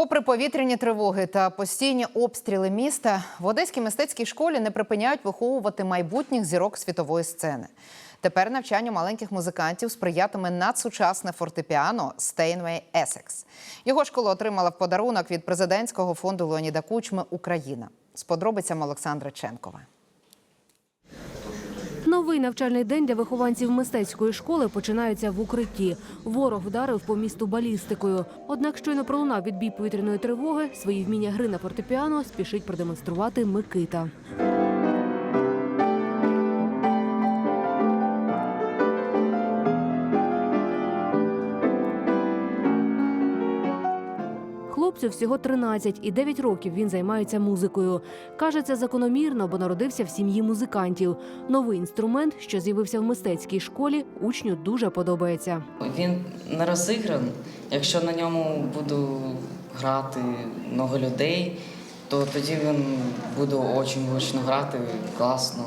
Попри повітряні тривоги та постійні обстріли міста, в Одеській мистецькій школі не припиняють виховувати майбутніх зірок світової сцени. Тепер навчанню маленьких музикантів сприятиме надсучасне фортепіано Steinway Essex. Його школа отримала в подарунок від президентського фонду Леоніда Кучми Україна. З подробицями Олександра Ченкова. Новий навчальний день для вихованців мистецької школи починається в укритті. Ворог вдарив по місту балістикою. Однак, щойно пролунав відбій повітряної тривоги, свої вміння гри на фортепіано спішить продемонструвати Микита. Хлопцю всього 13 і 9 років він займається музикою. Каже, це закономірно, бо народився в сім'ї музикантів. Новий інструмент, що з'явився в мистецькій школі, учню дуже подобається. Він не розігран. Якщо на ньому буду грати много людей, то тоді він буде дуже гучно грати, класно.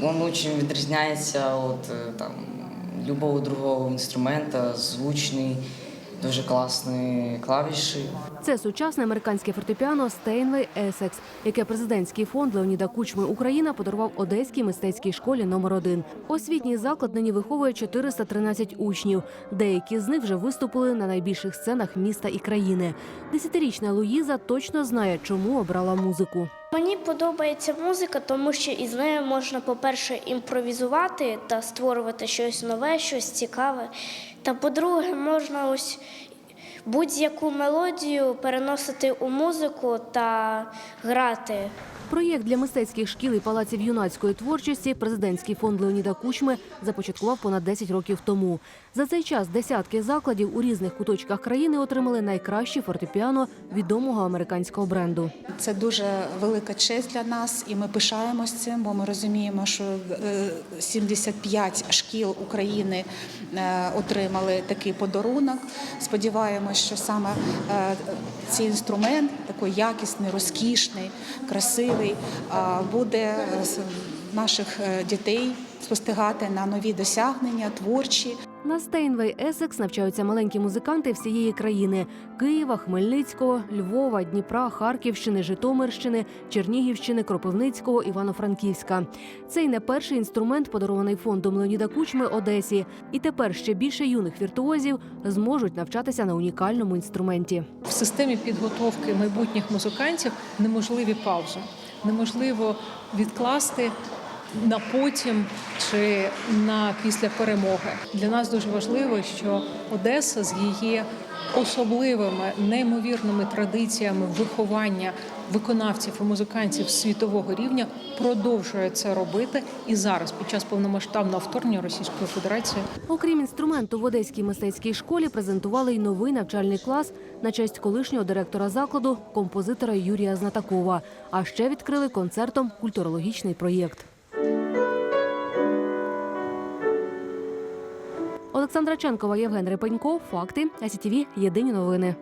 Він дуже відрізняється від е, там, любого другого інструмента, звучний, дуже класні клавіші. Це сучасне американське фортепіано Steinway Essex, яке президентський фонд Леоніда Кучми Україна подарував Одеській мистецькій школі номер 1 Освітній заклад нині виховує 413 учнів. Деякі з них вже виступили на найбільших сценах міста і країни. Десятирічна Луїза точно знає, чому обрала музику. Мені подобається музика, тому що із нею можна, по-перше, імпровізувати та створювати щось нове, щось цікаве. Та по-друге, можна ось будь-яку мелодію переносити у музику та грати. Проєкт для мистецьких шкіл і палаців юнацької творчості президентський фонд Леоніда Кучми започаткував понад 10 років тому. За цей час десятки закладів у різних куточках країни отримали найкраще фортепіано відомого американського бренду. Це дуже велика честь для нас, і ми пишаємось цим, бо ми розуміємо, що е, 75 шкіл України е, отримали такий подарунок. Сподіваємось, що саме е, цей інструмент, такий якісний, розкішний, красивий, е, буде з наших е, дітей спостерігати на нові досягнення, творчі. На Steinway Essex навчаються маленькі музиканти всієї країни: Києва, Хмельницького, Львова, Дніпра, Харківщини, Житомирщини, Чернігівщини, Кропивницького, Івано-Франківська. Цей не перший інструмент, подарований фондом Леоніда Кучми Одесі. І тепер ще більше юних віртуозів зможуть навчатися на унікальному інструменті. В системі підготовки майбутніх музикантів неможливі паузи, неможливо відкласти на потім чи на після перемоги. Для нас дуже важливо, що Одеса з її особливими неймовірними традиціями виховання виконавців і музикантів світового рівня продовжує це робити і зараз, під час повномасштабного вторгнення Російської Федерації. Окрім інструменту, в Одеській мистецькій школі презентували й новий навчальний клас на честь колишнього директора закладу, композитора Юрія Знатакова. А ще відкрили концертом культурологічний проєкт. Олександра Ченкова, Євген Репенько. Факти. СІТВ. Єдині новини.